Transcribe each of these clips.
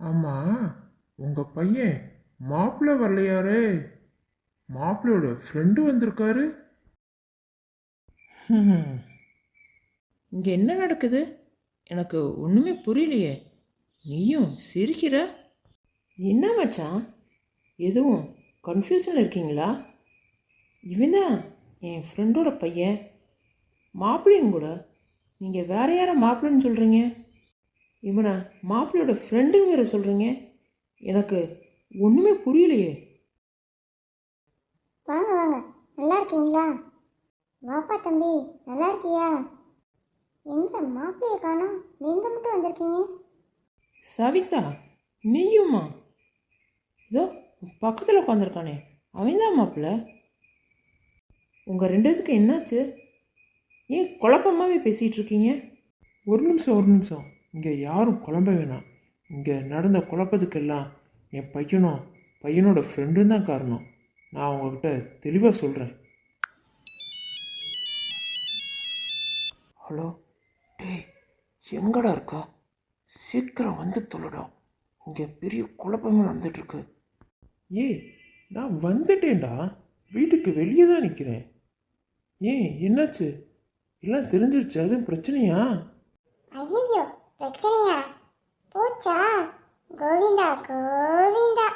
ஆமா உங்க பையன் மாப்பிள்ளை வரலையாரே? மாப்பிள்ளையோட ஃப்ரெண்டு வந்திருக்காரு. இங்கே என்ன நடக்குது? எனக்கு ஒன்றுமே புரியலையே. நீயும் சிரிக்கிற? என்ன மச்சான்? எதுவும் கன்ஃபியூஷனில் இருக்கீங்களா? இவன் தான் என் ஃப்ரெண்டோட பையன். மாப்பிள்ளையும் கூட. நீங்கள் வேற யாரை மாப்பிள்ளைன்னு சொல்கிறீங்க இவனை மாப்பிள்ளையோட ஃப்ரெண்டுன்னு வேற சொல்கிறீங்க எனக்கு ஒன்றுமே புரியலையே. வாங்க வாங்க. நல்லா இருக்கீங்களா? வாப்பா தம்பி நல்லா இருக்கியா? எங்க மாப்பிள்ளைய காணோம். நீங்க மட்டும் வந்திருக்கீங்க? சவிதா நீயுமா இதோ பக்கத்தில் உட்காந்துருக்கானே அவன் தான் மாப்பிள்ள. உங்கள் ரெண்டு இதுக்கு என்னாச்சு? ஏன் குழப்பமாகவே பேசிகிட்டு இருக்கீங்க? ஒரு நிமிஷம் ஒரு நிமிஷம். இங்கே யாரும் குழம்ப வேணாம். இங்கே நடந்த குழப்பத்துக்கெல்லாம் என் பையனும் பையனோட ஃப்ரெண்டும் தான் காரணம். நான் உங்ககிட்ட தெளிவாக சொல்கிறேன் ஹலோ? டேய் எங்கடா இருக்கா? சீக்கிரம் வந்து தொலைடா இங்கே பெரிய குழப்பமே நடந்துட்டுருக்கு ஏய் நான் வந்துட்டேன்டா. வீட்டுக்கு வெளியே தான் நிற்கிறேன் ஏன் என்னாச்சு? எல்லாம் தெரிஞ்சிருச்சு. அதுவும் பிரச்சனையா? ஐயோ பிரச்சனையா? போச்சா? கோவிந்தா கோவிந்தா.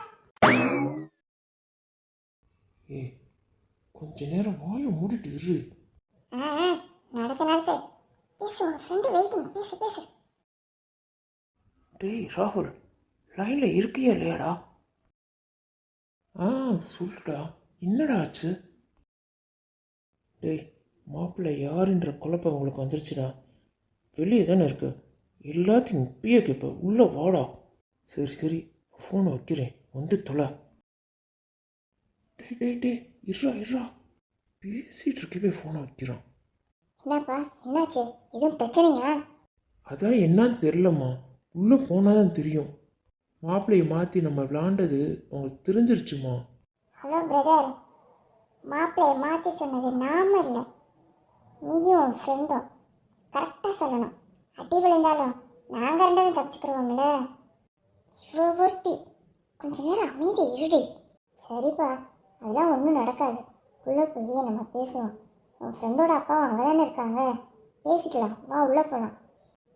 ஏய் கொஞ்ச நேரம் வாயை மூடிட்டு இரு. நடத்து நடத்து. பேசு உங்க ஃப்ரெண்டு வெயிட்டிங் பேசு பேசு. டேய் ராகுல் லைனில் இருக்கியா இல்லையாடா? ஆ சொல்லுடா. என்னடா ஆச்சு? டேய் மாப்பிள்ளை யாருன்ற குழப்பம் உங்களுக்கு வந்துருச்சுடா. வெளியே தானே இருக்கு? எல்லாத்தையும் இப்பயே கேட்ப. உள்ள வாடா. சரி சரி. ஃபோனை வைக்கிறேன். வந்து தொலை. டேய் டேய் டேய். இருடா இருடா. பேசிட்டு இருக்கவே ஃபோனை வைக்கிறான். என்னப்பா என்னாச்சு? எதுவும் பிரச்சனையா? அதான் என்னன்னு தெரிலம்மா உள்ளே போனால் தான் தெரியும். மாப்பிள்ளையை மாற்றி நம்ம விளாண்டது உங்களுக்கு தெரிஞ்சிருச்சுமா. ஹலோ பிரதர் மாப்பிள்ளைய மாற்றி சொன்னது நாம இல்லை. நீயும் உன் ஃப்ரெண்டும் கரெக்டாக சொல்லணும். அடி விழுந்தாலும் நாங்கள் ரெண்டு பேரும் தப்பிச்சுக்கிறோம்ல இவ்வளோ பொருத்தி கொஞ்ச நேரம் அமைதி இருடி. சரிப்பா அதெல்லாம் ஒன்றும் நடக்காது. உள்ளே போய் நம்ம பேசுவோம். உன் ஃப்ரெண்டோட அப்பாவும் அங்கே தானே இருக்காங்க. பேசிக்கலாம். வா உள்ளே போகலாம்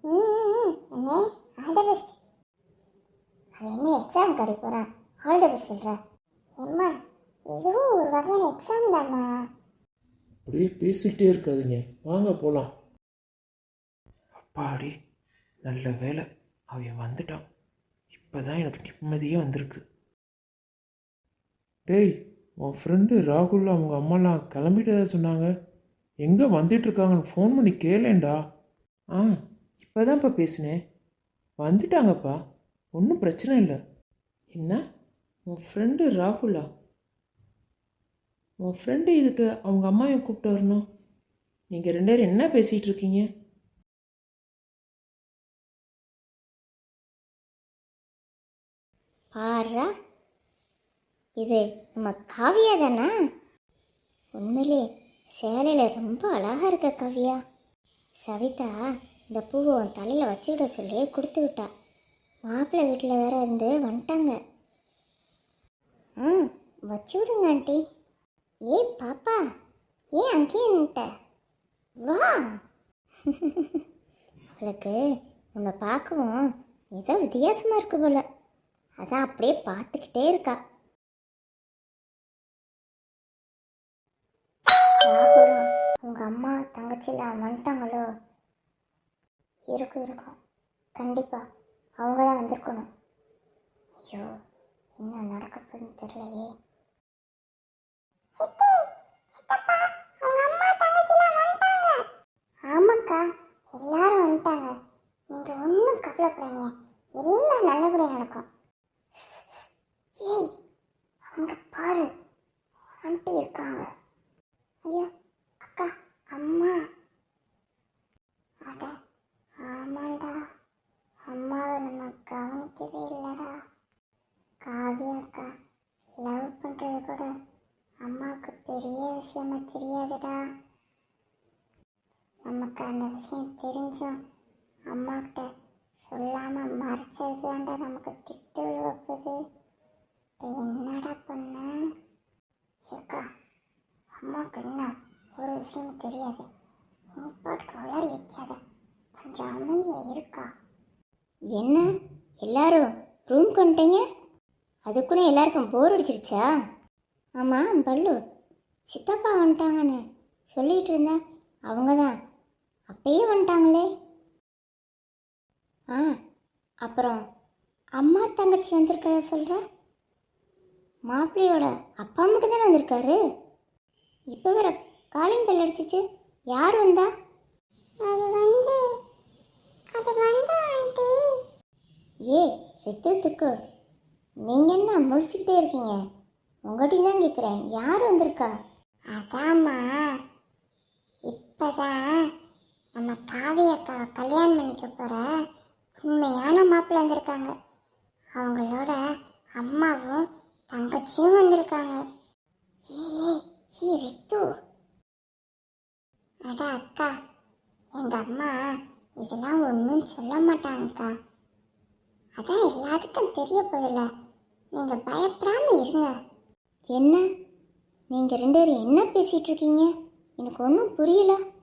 ம் அண்ணே ஆல் த பெஸ்ட் அவன் என்ன எக்ஸாம் கடை போகிறான் ஆல் த பெஸ்ட் சொல்கிறேன் அம்மா இதுவும் ஒரு வகையான எக்ஸாம் தாம்மா அப்படியே பேசிக்கிட்டே இருக்காதுங்க. வாங்க போகலாம் அப்பாடி நல்ல வேலை அவன் வந்துட்டான். இப்போ தான் எனக்கு நிம்மதியே வந்திருக்கு. டேய் உன் ஃப்ரெண்டு ராகுல் அவங்க அம்மாலாம் கிளம்பிட்டதா சொன்னாங்க. எங்கே வந்துட்டு இருக்காங்கன்னு ஃபோன் பண்ணி கேளேன்டா. ஆ இப்போதான்ப்பா பேசினேன். வந்துட்டாங்கப்பா ஒன்றும் பிரச்சனை இல்லை. என்ன? உன் ஃப்ரெண்டு ராகுலா? உன் ஃப்ரெண்டு இதுக்கு அவங்க அம்மாவை கூப்பிட்டு வரணும். நீங்கள் ரெண்டு பேரும் என்ன பேசிகிட்டு இருக்கீங்க? பாரா இது நம்ம காவியா தானா? உண்மையிலே சேலையில் ரொம்ப அழகாக இருக்க காவியா. சவிதா இந்த பூவை உன் தலையில் வச்சு விட சொல்லி கொடுத்து விட்டா. மாப்பிள்ளை வீட்டில் வேற இருந்து வந்துட்டாங்க. ம் வச்சு விடுங்க ஆண்டி. ஏ பாப்பா ஏன் அங்கேயே நின்ட்ட வா. அவளுக்கு உன்னை பார்க்கவும் ஏதோ வித்தியாசமாக இருக்கு போல. அதான் அப்படியே பார்த்துக்கிட்டே இருக்கா. உங்கள் உங்க அம்மா தங்கச்சிலாம் வந்துட்டாங்களோ? இருக்கும் இருக்கும். கண்டிப்பா அவங்க தான் வந்திருக்கணும். ஐயோ என்ன நடக்க போகுதுன்னு தெரியலையே. ஆமாக்கா எல்லாரும் வந்துட்டாங்க. நீங்க ஒன்றும் கவலைப்படாங்க எல்லாம் நல்லபடியாக நடக்கும். ஏய் அங்க பாரு. ஆண்டி இருக்காங்க. ஐயோ அக்கா அம்மா. அட ஆமாண்டா. அம்மாவை நம்ம கவனிக்கவே இல்லைடா. காவியா அக்கா லவ் பண்ணுறது கூட அம்மாவுக்கு பெரிய விஷயமா தெரியாதுடா. நமக்கு அந்த விஷயம் தெரிஞ்சும் அம்மாக்கிட்ட சொல்லாமல் மறைச்சது தான்டா நமக்கு திட்டு விழுவப்போகுது என்னடா பண்ண? ஏக்கா அம்மாவுக்கு என்ன ஒரு விஷயமும் தெரியாது. நீ பாட்டுக்கு வளரி வைக்காத. கொஞ்சம் அமைதியா இருக்கா? என்ன? எல்லாரும் ரூம்க்கு வந்துட்டீங்க? அதுக்குள்ளே எல்லாருக்கும் போர் அடிச்சிருச்சா? ஆமாம் பல்லு. சித்தப்பா வந்துட்டாங்கன்னு சொல்லிட்டு இருந்தேன் அவங்க தான் அப்பயே வந்துட்டாங்களே. ஆ அப்புறம் அம்மா தங்கச்சி வந்திருக்கத சொல்கிற மாப்பிள்ளையோட அப்பா மட்டும் தானே வந்திருக்காரு? இப்போ வேற காலிங் பெல் அடிச்சிச்சு. யார் வந்தா? அது வந்து அது வந்து ஆண்டி. ஏ ரித்துக்கு நீங்கள் என்ன முழிச்சுக்கிட்டே இருக்கீங்க? உங்கள்கிட்ட தான் கேட்குறேன் யார் வந்திருக்கா? அதாம்மா. இப்பதான் நம்ம காவி அக்காவை கல்யாணம் பண்ணிக்க போற உண்மையான மாப்பிள்ளை வந்திருக்காங்க. அவங்களோட அம்மாவும் தங்கச்சியும் வந்திருக்காங்க. ஏ ஏ ரித்து. அட அக்கா எங்க அம்மா இதெல்லாம் ஒன்றும் சொல்ல மாட்டாங்கக்கா. அதான் எல்லாத்துக்கும் தெரிய போதில்ல நீங்க பயப்படாம இருங்க. என்ன? நீங்கள் ரெண்டு பேரும் என்ன பேசிகிட்டு இருக்கீங்க? எனக்கு ஒன்றும் புரியல.